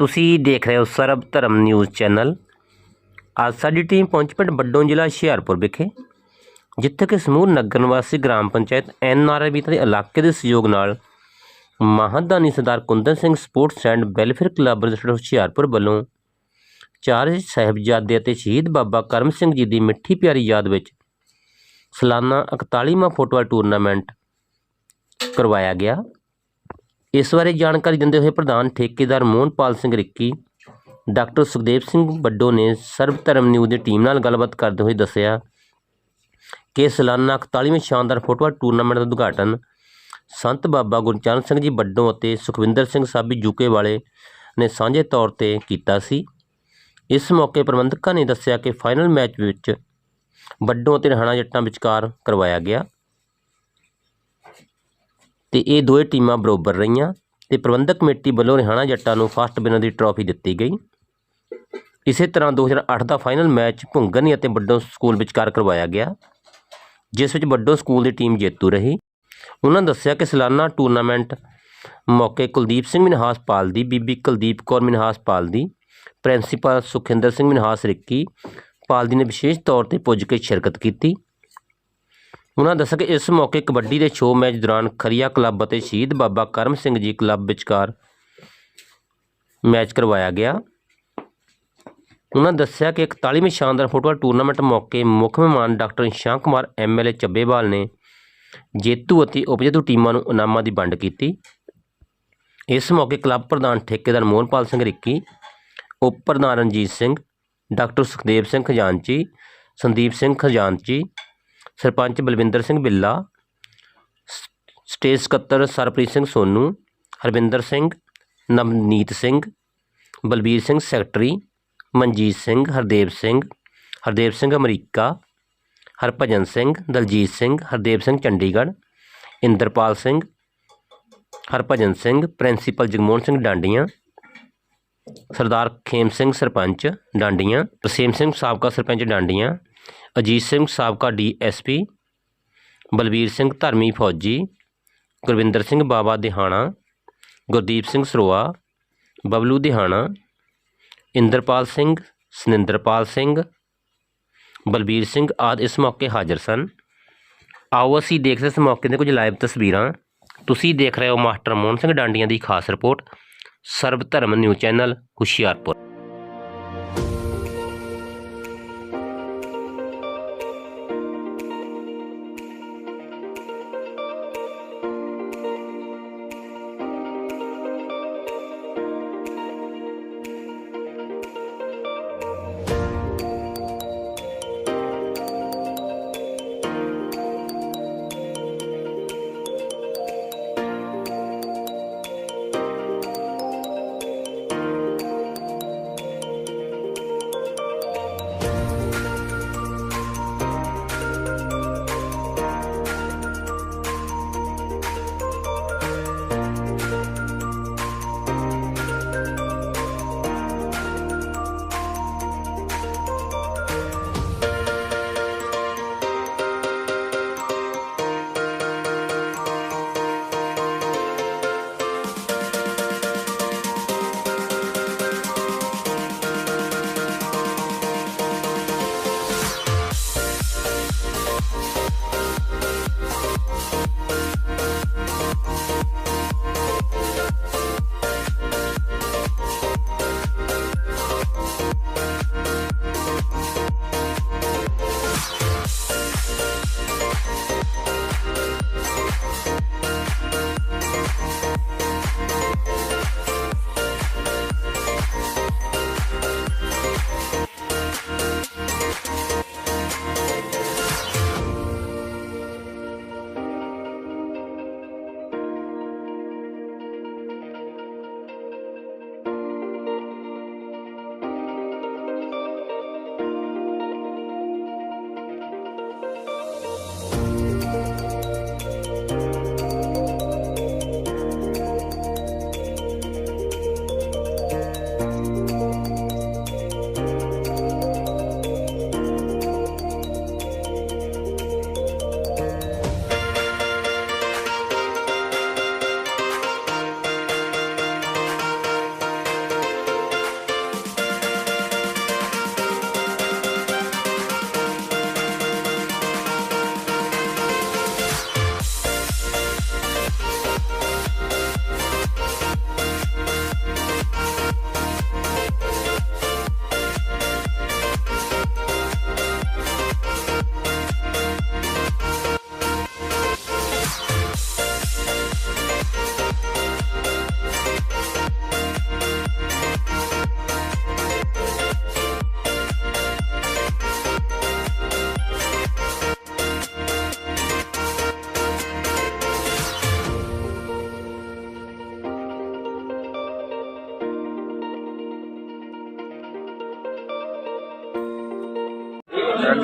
ਤੁਸੀਂ ਦੇਖ ਰਹੇ ਹੋ ਸਰਬ ਧਰਮ ਨਿਊਜ਼ ਚੈਨਲ। ਅੱਜ ਸਾਡੀ ਟੀਮ ਪਹੁੰਚ ਪਿੰਡ ਬੱਡੋਂ ਜ਼ਿਲ੍ਹਾ ਹੁਸ਼ਿਆਰਪੁਰ ਵਿਖੇ, ਜਿੱਥੇ ਕਿ ਸਮੂਹ ਨਗਰ ਨਿਵਾਸੀ ਗ੍ਰਾਮ ਪੰਚਾਇਤ ਐਨਆਰਆਈ ਦੇ ਇਲਾਕੇ ਦੇ ਸਹਿਯੋਗ ਨਾਲ ਮਹਾਦਾਨੀ Sardar Kundan Singh sports and welfare club registered Hoshiarpur ਵੱਲੋਂ ਚਾਰ ਸਾਹਿਬਜ਼ਾਦੇ ਅਤੇ ਸ਼ਹੀਦ ਬਾਬਾ ਕਰਮ ਸਿੰਘ ਜੀ ਦੀ ਮਿੱਠੀ ਪਿਆਰੀ ਯਾਦ ਵਿੱਚ ਸਾਲਾਨਾ 41ਵਾਂ ਫੁੱਟਬਾਲ ਟੂਰਨਾਮੈਂਟ ਕਰਵਾਇਆ ਗਿਆ। ਇਸ ਬਾਰੇ ਜਾਣਕਾਰੀ ਦਿੰਦੇ ਹੋਏ ਪ੍ਰਧਾਨ ਠੇਕੇਦਾਰ ਮੋਹਨਪਾਲ ਸਿੰਘ ਰਿੱਕੀ, ਡਾਕਟਰ ਸੁਖਦੇਵ ਸਿੰਘ ਵੱਡੋ ਨੇ ਸਰਬ ਧਰਮ ਨਿਊਜ਼ ਦੀ ਟੀਮ ਨਾਲ ਗੱਲਬਾਤ ਕਰਦੇ ਹੋਏ ਦੱਸਿਆ ਕਿ ਸਾਲਾਨਾ 41ਵੇਂ ਸ਼ਾਨਦਾਰ ਫੁੱਟਬਾਲ ਟੂਰਨਾਮੈਂਟ ਦਾ ਉਦਘਾਟਨ ਸੰਤ ਬਾਬਾ ਗੁਰਚਰਨ ਸਿੰਘ ਜੀ ਵੱਡੋ ਅਤੇ ਸੁਖਵਿੰਦਰ ਸਿੰਘ ਸਾਬੀ ਜੂਕੇ ਵਾਲੇ ਨੇ ਸਾਂਝੇ ਤੌਰ ਤੇ ਕੀਤਾ ਸੀ। ਇਸ ਮੌਕੇ ਪ੍ਰਬੰਧਕਾਂ ਨੇ ਦੱਸਿਆ ਕਿ ਫਾਈਨਲ ਮੈਚ ਵਿੱਚ ਵੱਡੋ ਅਤੇ ਰਹਾਣਾ ਜੱਟਾਂ ਵਿਚਕਾਰ ਕਰਵਾਇਆ ਗਿਆ। ਤੇ ਇਹ ਦੋਵੇਂ ਟੀਮਾਂ ਬਰੋਬਰ ਰਹੀਆਂ ਤੇ ਪ੍ਰਬੰਧਕ ਕਮੇਟੀ ਵੱਲੋਂ ਰਿਹਾਣਾ ਜੱਟਾਂ ਨੂੰ ਫਸਟ ਬਿਨਰ ਦੀ ਟਰਾਫੀ ਦਿੱਤੀ ਗਈ। ਇਸੇ ਤਰ੍ਹਾਂ 2008 ਦਾ ਫਾਈਨਲ ਮੈਚ ਭੁੰਗਨੀ ਅਤੇ ਵੱਡੋ ਸਕੂਲ ਵਿਚਕਾਰ ਕਰਵਾਇਆ ਗਿਆ, ਜਿਸ ਵਿੱਚ ਵੱਡੋ ਸਕੂਲ ਦੀ ਟੀਮ ਜੇਤੂ ਰਹੀ। ਉਹਨਾਂ ਦੱਸਿਆ ਕਿ ਸਾਲਾਨਾ ਟੂਰਨਾਮੈਂਟ ਮੌਕੇ ਕੁਲਦੀਪ ਸਿੰਘ ਮਿਨਹਾਸ ਪਾਲ ਦੀ, ਬੀਬੀ ਕੁਲਦੀਪ ਕੌਰ ਮਿਨਹਾਸ ਪਾਲ ਦੀ, ਪ੍ਰਿੰਸੀਪਲ ਸੁਖਿੰਦਰ ਸਿੰਘ ਮਿਨਹਾਸ ਰਿੱਕੀ ਪਾਲ ਦੀ ਨੇ ਵਿਸ਼ੇਸ਼ ਤੌਰ ਤੇ ਪੁੱਜ ਕੇ ਸ਼ਿਰਕਤ ਕੀਤੀ। ਉਹਨਾਂ ਦੱਸਿਆ ਕਿ ਇਸ ਮੌਕੇ ਕਬੱਡੀ ਦੇ ਸ਼ੋਅ ਮੈਚ ਦੌਰਾਨ ਖਰੀਆ ਕਲੱਬ ਅਤੇ ਸ਼ਹੀਦ ਬਾਬਾ ਕਰਮ ਸਿੰਘ ਜੀ ਕਲੱਬ ਵਿਚਕਾਰ ਮੈਚ ਕਰਵਾਇਆ ਗਿਆ। ਉਹਨਾਂ ਦੱਸਿਆ ਕਿ 41ਵੀਂ ਸ਼ਾਨਦਾਰ ਫੁੱਟਬਾਲ ਟੂਰਨਾਮੈਂਟ ਮੌਕੇ ਮੁੱਖ ਮਹਿਮਾਨ ਡਾਕਟਰ ਇਸ਼ਾਂ ਕੁਮਾਰ ਐਮਐਲਏ ਚੱਬੇਵਾਲ ਨੇ ਜੇਤੂ ਅਤੇ ਉਪਜੇਤੂ ਟੀਮਾਂ ਨੂੰ ਇਨਾਮਾਂ ਦੀ ਵੰਡ ਕੀਤੀ। ਇਸ ਮੌਕੇ ਕਲੱਬ ਪ੍ਰਧਾਨ ਠੇਕੇਦਾਰ ਮੋਹਨਪਾਲ ਸਿੰਘ ਰਿੱਕੀ, ਉਪ ਪ੍ਰਧਾਨ ਰਣਜੀਤ ਸਿੰਘ, ਡਾਕਟਰ ਸੁਖਦੇਵ ਸਿੰਘ ਖਜ਼ਾਨਚੀ, ਸੰਦੀਪ ਸਿੰਘ ਖਜ਼ਾਨਚੀ ਸਰਪੰਚ ਬਲਵਿੰਦਰ ਸਿੰਘ ਬਿੱਲਾ ਸ- ਸਟੇਜ ਸਕੱਤਰ Sarpreet Singh Sonu, Harvinder Singh, Navneet Singh, Balbir Singh secretary, Manjit Singh, Hardev Singh Hardev Singh America, Harbhajan Singh, Daljit Singh, Hardev Singh Chandigarh, Inderpal Singh, Harbhajan Singh, principal Jagmohan Singh Dandian, Sardar Khem Singh sarpanch Dandian Tasim Singh ਸਾਬਕਾ ਸਰਪੰਚ ਡਾਂਡੀਆਂ ਅਜੀਤ ਸਿੰਘ ਸਾਬਕਾ DSP, Balbir Singh ਧਰਮੀ ਫੌਜੀ, ਗੁਰਵਿੰਦਰ ਸਿੰਘ ਬਾਬਾ ਦਿਹਾਣਾ, ਗੁਰਦੀਪ ਸਿੰਘ ਸਰੋਆ, ਬਬਲੂ ਦਿਹਾਣਾ, ਇੰਦਰਪਾਲ ਸਿੰਘ, ਸਨਿੰਦਰਪਾਲ ਸਿੰਘ, ਬਲਬੀਰ ਸਿੰਘ ਆਦਿ ਇਸ ਮੌਕੇ ਹਾਜ਼ਰ ਸਨ। ਆਓ ਅਸੀਂ ਦੇਖਦੇ ਇਸ ਮੌਕੇ ਦੇ ਕੁਝ ਲਾਈਵ ਤਸਵੀਰਾਂ। ਤੁਸੀਂ ਦੇਖ ਰਹੇ ਹੋ ਮਾਸਟਰ ਮੋਹਨ ਸਿੰਘ ਡਾਂਡੀਆਂ ਦੀ ਖਾਸ ਰਿਪੋਰਟ ਸਰਬ ਧਰਮ ਨਿਊਜ਼ ਚੈਨਲ ਹੁਸ਼ਿਆਰਪੁਰ।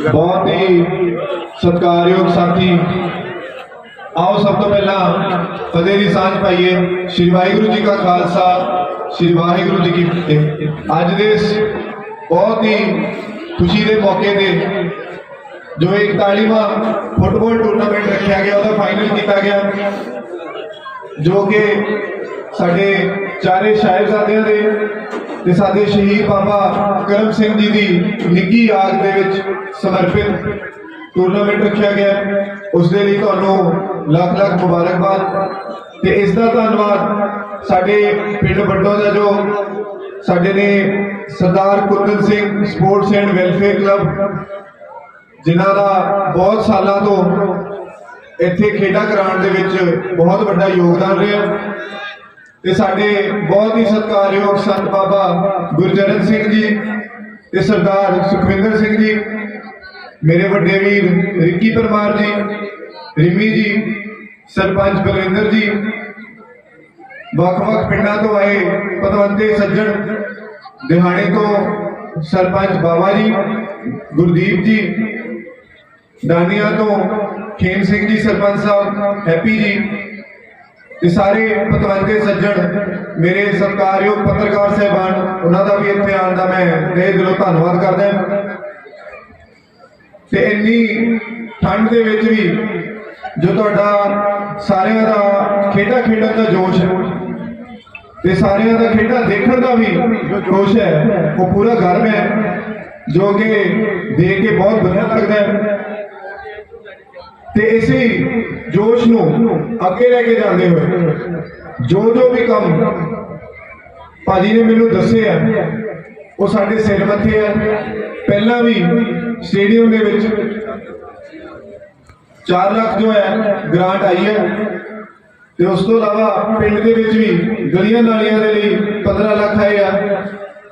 ਬਹੁਤ ਹੀ ਸਤਿਕਾਰਯੋਗ ਸਾਥੀ ਆਓ ਸਭ ਤੋਂ ਪਹਿਲਾਂ ਫਤਿਹ ਦੀ ਸਾਂਝ ਪਾਈਏ ਸ੍ਰੀ ਵਾਹਿਗੁਰੂ ਜੀ ਕਾ ਖਾਲਸਾ ਸ੍ਰੀ ਵਾਹਿਗੁਰੂ ਜੀ ਕੀ ਫਤਿਹ ਅੱਜ ਦੇ ਇਸ ਬਹੁਤ ਹੀ ਖੁਸ਼ੀ ਦੇ ਮੌਕੇ ਤੇ ਜੋ 41ਵਾਂ ਫੁੱਟਬਾਲ ਟੂਰਨਾਮੈਂਟ ਰੱਖਿਆ ਗਿਆ ਉਹਦਾ ਫਾਈਨਲ ਕੀਤਾ ਗਿਆ ਜੋ ਕਿ ਸਾਡੇ ਚਾਰੇ ਸਾਹਿਬਜ਼ਾਦਿਆਂ ਦੇ ਤੇ ਸਾਡੇ ਸ਼ਹੀਦ ਬਾਬਾ ਕਰਮ ਸਿੰਘ ਜੀ ਦੀ ਨਿੱਗੀ ਯਾਦ ਦੇ ਵਿੱਚ ਸਮਰਪਿਤ ਟੂਰਨਾਮੈਂਟ ਰੱਖਿਆ ਗਿਆ ਹੈ। ਉਸ ਦੇ ਲਈ ਤੁਹਾਨੂੰ ਲੱਖ ਲੱਖ ਮੁਬਾਰਕਬਾਦ ਤੇ ਇਸ ਦਾ ਧੰਨਵਾਦ ਸਾਡੇ ਪਿੰਡ ਵੱਡੋ ਦਾ ਜੋ ਸਾਡੇ ਨੇ Sardar Kundan Singh sports and welfare club ਜਿਨ੍ਹਾਂ ਦਾ ਬਹੁਤ ਸਾਲਾਂ ਤੋਂ ਇੱਥੇ ਖੇਡਾਂ ਕਰਾਉਣ ਦੇ ਵਿੱਚ ਬਹੁਤ ਵੱਡਾ ਯੋਗਦਾਨ ਰਿਹਾ ਤੇ ਸਾਡੇ ਬਹੁਤ ਹੀ ਸਤਿਕਾਰਯੋਗ ਸੰਤ ਬਾਬਾ ਗੁਰਜਰਨ ਸਿੰਘ ਜੀ ਤੇ ਸਰਦਾਰ ਸੁਖਵਿੰਦਰ ਸਿੰਘ ਜੀ, ਮੇਰੇ ਵੱਡੇ ਵੀਰ ਰਿੱਕੀ ਪਰਮਾਰ ਜੀ, ਰਿਮੀ ਜੀ, ਸਰਪੰਚ ਬਲਵਿੰਦਰ ਜੀ, ਵੱਖ-ਵੱਖ ਪਿੰਡਾਂ ਤੋਂ ਆਏ ਪਤਵੰਤੇ ਸੱਜਣ, ਦਿਹਾੜੇ ਤੋਂ ਸਰਪੰਚ ਬਾਬਾ ਜੀ, ਗੁਰਦੀਪ ਜੀ, ਦਾਨੀਆਂ ਤੋਂ ਖੇਮ ਸਿੰਘ ਜੀ, ਸਰਪੰਚ ਸਾਹਿਬ, ਹੈਪੀ ਜੀ ਤੇ ਸਾਰੇ ਪਤਵੰਤੇ ਸੱਜਣ, ਮੇਰੇ ਸਰਕਾਰਯੋਗ ਪੱਤਰਕਾਰ ਸਹਿਬਾਨ, ਉਹਨਾਂ ਦਾ ਵੀ ਇੱਥੇ ਆਉਣ ਦਾ ਮੈਂ ਤਹਿ ਦਿਲੋਂ ਧੰਨਵਾਦ ਕਰਦਾ ਹਾਂ। ਤੇ ਇੰਨੀ ਠੰਡ ਦੇ ਵਿੱਚ ਵੀ ਜੋ ਤੁਹਾਡਾ ਸਾਰਿਆਂ ਦਾ ਖੇਡਾਂ ਖੇਡਣ ਦਾ ਜੋਸ਼ ਹੈ, ਤੇ ਸਾਰਿਆਂ ਦਾ ਖੇਡਾਂ ਦੇਖਣ ਦਾ ਵੀ ਜੋ ਜੋਸ਼ ਹੈ, ਉਹ ਪੂਰਾ ਗਰਮ ਹੈ, ਜੋ ਕਿ ਦੇਖ ਕੇ ਬਹੁਤ ਵਧੀਆ ਲੱਗਦਾ ਹੈ। ਤੇ ਇਸੇ ਜੋਸ਼ ਨੂੰ ਅੱਗੇ ਲੈ ਕੇ ਜਾਂਦੇ ਹੋਏ। ਜੋ ਜੋ ਵੀ ਕੰਮ ਭਾਜੀ ਨੇ ਮੈਨੂੰ ਦੱਸਿਆ ਉਹ ਸਾਡੇ ਸਿਰ ਮੱਥੇ ਆ। ਪਹਿਲਾਂ ਵੀ ਸਟੇਡੀਅਮ ਦੇ ਵਿੱਚ 4 ਲੱਖ ਜੋ ਹੈ, ਗ੍ਰਾਂਟ ਆਈ ਹੈ। ਤੇ ਉਸ ਤੋਂ ਇਲਾਵਾ ਪਿੰਡ ਦੇ ਵਿੱਚ ਵੀ ਗਲੀਆਂ ਨਾਲੀਆਂ ਦੇ ਲਈ 15 ਲੱਖ ਆਏ ਆ।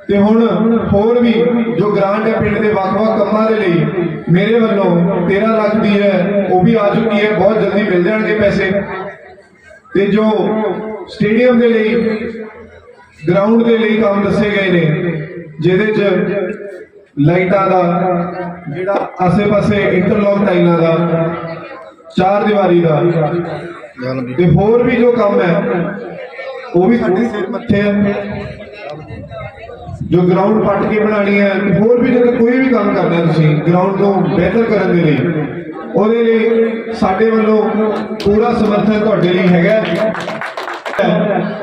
ਤੇ ਹੁਣ ਹੋਰ ਵੀ ਜੋ ਗ੍ਰਾਂਟ ਹੈ ਪਿੰਡ ਦੇ ਵੱਖ-ਵੱਖ ਕੰਮਾਂ ਦੇ ਲਈ ਮੇਰੇ ਵੱਲੋਂ 13 ਲੱਖ ਦੀ ਹੈ ਉਹ ਵੀ ਆ ਚੁੱਕੀ ਹੈ ਬਹੁਤ ਜਲਦੀ ਮਿਲ ਜਾਣਗੇ ਪੈਸੇ। ਤੇ ਜੋ ਸਟੇਡੀਅਮ ਦੇ ਲਈ ਗਰਾਊਂਡ ਦੇ ਲਈ ਕੰਮ ਦੱਸੇ ਗਏ ਨੇ ਜਿਹਦੇ 'ਚ ਲਾਈਟਾਂ ਦਾ ਜਿਹੜਾ ਆਸੇ-ਪਾਸੇ ਇੰਟਰਲੌਕ ਟਾਈਲਾਂ ਦਾ ਚਾਰ ਦੀਵਾਰੀ ਦਾ ਤੇ ਹੋਰ ਵੀ ਜੋ ਕੰਮ ਹੈ ਉਹ ਵੀ ਸਾਡੇ ਸਿਰ ਮੱਥੇ ਹੈ ਜੋ ਗਰਾਊਂਡ ਪੱਟ ਕੇ ਬਣਾਣੀ ਹੈ, ਹੋਰ ਵੀ ਜਦੋਂ ਕੋਈ ਵੀ ਕੰਮ ਕਰਨਾ ਹੈ ਤੁਸੀਂ ਗਰਾਊਂਡ ਤੋਂ ਬਿਹਤਰ ਕਰਨ ਦੇ ਲਈ, ਉਹਦੇ ਲਈ ਸਾਡੇ ਵੱਲੋਂ ਪੂਰਾ ਸਮਰਥਨ ਤੁਹਾਡੇ ਲਈ ਹੈਗਾ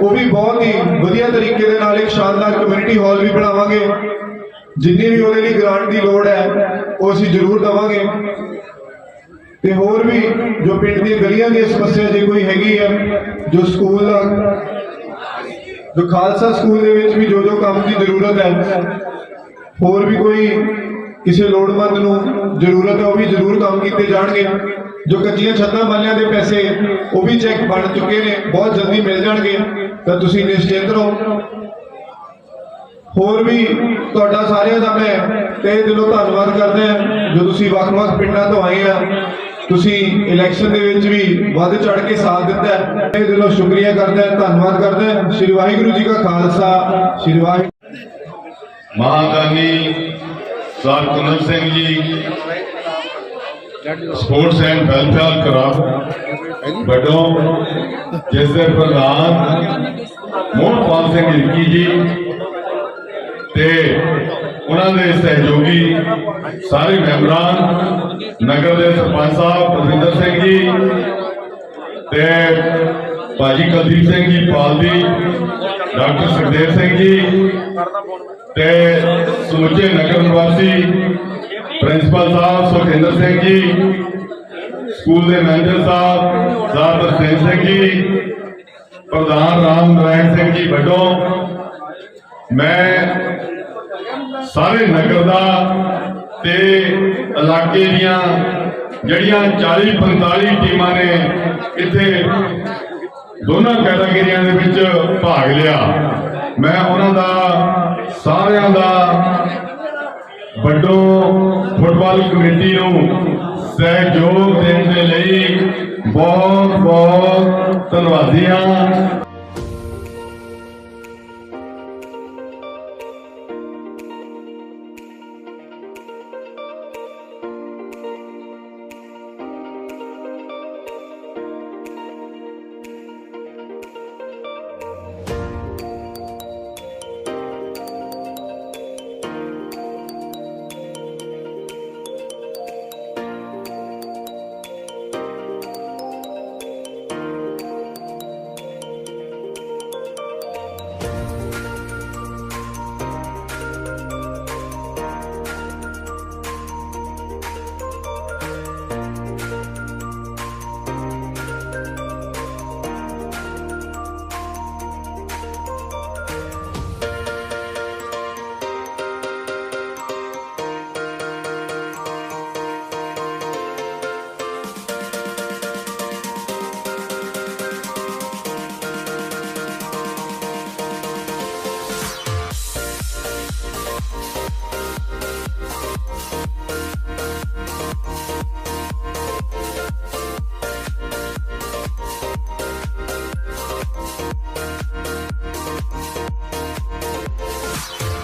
ਉਹ ਵੀ ਬਹੁਤ ਹੀ ਵਧੀਆ ਤਰੀਕੇ ਦੇ ਨਾਲ ਇੱਕ ਸ਼ਾਨਦਾਰ ਕਮਿਊਨਿਟੀ ਹਾਲ ਵੀ ਬਣਾਵਾਂਗੇ। ਜਿੰਨੀ ਵੀ ਉਹਦੇ ਲਈ ਗ੍ਰਾਂਟ ਦੀ ਲੋੜ ਹੈ, ਉਹ ਅਸੀਂ ਜ਼ਰੂਰ ਦਵਾਂਗੇ। ਤੇ ਹੋਰ ਵੀ ਜੋ ਪਿੰਡ ਦੀਆਂ ਗਲੀਆਂ ਦੀ ਸਮੱਸਿਆ ਜੇ ਕੋਈ ਹੈਗੀ ਹੈ, ਜੋ ਸਕੂਲ ਦਾ ਜੋ ਖਾਲਸਾ ਸਕੂਲ ਦੇ ਵਿੱਚ ਵੀ ਜ਼ਰੂਰਤ ਹੈ। ਹੋਰ ਵੀ ਕੋਈ ਕਿਸੇ ਲੋੜਵੰਦ ਨੂੰ ਜ਼ਰੂਰਤ ਹੈ, ਉਹ ਵੀ ਜ਼ਰੂਰ ਕੰਮ ਕੀਤੇ ਜਾਣਗੇ। ਜੋ ਕੱਚੀਆਂ ਛੱਤਾਂ ਵਾਲਿਆਂ ਦੇ ਪੈਸੇ, ਉਹ ਵੀ ਚੈੱਕ ਬਣ ਚੁੱਕੇ ਨੇ, ਬਹੁਤ ਜਲਦੀ ਮਿਲ ਜਾਣਗੇ। ਤਾਂ ਤੁਸੀਂ ਨਿਸ਼ਚਿੰਤ ਰਹੋ। ਹੋਰ ਵੀ ਤੁਹਾਡਾ ਸਾਰਿਆਂ ਦਾ ਮੈਂ ਤਹਿ ਦਿਲੋਂ ਧੰਨਵਾਦ ਕਰਦਾ ਹਾਂ, ਜੋ ਤੁਸੀਂ ਵੱਖ-ਵੱਖ ਪਿੰਡਾਂ ਤੋਂ ਆਏ ਆ। ਤੁਸੀਂ ਇਲੈਕਸ਼ਨ ਦੇ ਵਿੱਚ ਵੀ ਵੱਧ ਚੜ ਕੇ ਸਾਥ ਦਿੱਤਾ ਹੈ। ਤਹਿ ਦਿਲੋਂ ਸ਼ੁਕਰੀਆ ਕਰਦਾ ਧੰਨਵਾਦ ਕਰਦਾ ਸ੍ਰੀ ਵਾਹਿਗੁਰੂ ਜੀ ਕਾ ਖਾਲਸਾ, ਸ੍ਰੀ Waheguru ਮਹਾਦਾਨੀ sir Kunar Singh ji, sports and welfare club ਵੱਲੋਂ ਜਿਸ ਦੇ ਪ੍ਰਧਾਨ ਮੋਹਨਪਾਲ ਸਿੰਘ ਰਿੱਕੀ ਜੀ ਤੇ ਉਹਨਾਂ ਦੇ ਸਹਿਯੋਗੀ ਸਾਰੇ ਮੈਂਬਰਾਂ, ਨਗਰ ਦੇ ਸਰਪੰਚ ਸਾਹਿਬ ਪ੍ਰਵਿੰਦਰ ਸਿੰਘ ਜੀ ਤੇ ਭਾਜੀ ਕੁਲਦੀਪ ਸਿੰਘ ਜੀ ਪਾਲ ਜੀ ਡਾਕਟਰ ਸੁਖਦੇਵ ਸਿੰਘ ਜੀ ਤੇ ਸਮੁੱਚੇ ਨਗਰ ਨਿਵਾਸੀ ਪ੍ਰਿੰਸੀਪਲ ਸਾਹਿਬ ਸੁਖਿੰਦਰ ਸਿੰਘ ਜੀ, ਸਕੂਲ ਦੇ ਮੈਨੇਜਰ ਸਾਹਿਬ ਸਰਦਾਰ ਤਰਸੇਮ ਸਿੰਘ ਜੀ, ਪ੍ਰਧਾਨ ਰਾਮ ਨਾਰਾਇਣ ਸਿੰਘ ਜੀ ਵੱਡੋ ਮੈਂ ਸਾਰੇ ਨਗਰ ਦਾ ਤੇ ਇਲਾਕੇ ਦੀਆਂ ਜਿਹੜੀਆਂ 40 45 ਟੀਮਾਂ ਨੇ ਇੱਥੇ ਦੋਨਾਂ ਕੈਟਾਗਰੀਆਂ ਦੇ ਵਿੱਚ ਭਾਗ ਲਿਆ। ਮੈਂ ਉਹਨਾਂ ਦਾ, ਸਾਰਿਆਂ ਦਾ ਵੱਡੋ ਫੁੱਟਬਾਲ ਕਮੇਟੀ ਨੂੰ ਸਹਿਯੋਗ ਦੇਣ ਦੇ ਲਈ ਬਹੁਤ ਬਹੁਤ ਧੰਨਵਾਦੀ ਹਾਂ।